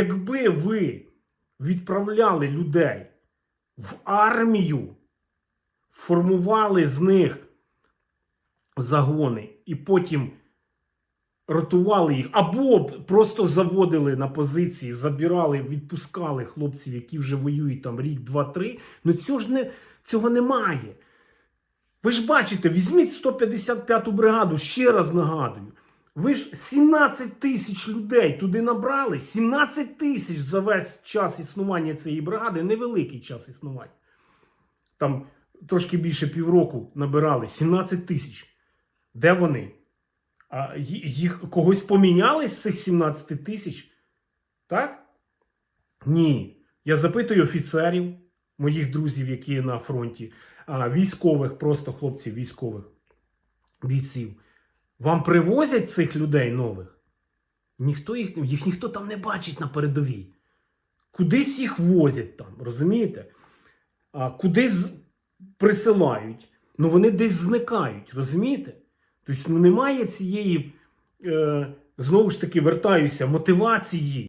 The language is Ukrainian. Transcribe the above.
Якби ви відправляли людей в армію, формували з них загони і потім ротували їх, або просто заводили на позиції, забирали, відпускали хлопців, які вже воюють там рік, два, три. Ну цього ж не, цього немає. Ви ж бачите, візьміть 155-ту бригаду, ще раз нагадую. Ви ж 17 тисяч людей туди набрали. 17 тисяч за весь час існування цієї бригади, невеликий час існування. Там трошки більше півроку набирали. 17 тисяч. Де вони? А їх когось поміняли з цих 17 тисяч? Так? Ні. Я запитую офіцерів, моїх друзів, які на фронті, військових, просто хлопців військових, бійців. Вам привозять цих людей нових? Ніхто їх, їх ніхто там не бачить на передовій. Кудись їх возять там, розумієте? А, кудись присилають. Ну вони десь зникають, розумієте? Тобто ну, немає цієї, е, знову ж таки, вертаюся, мотивації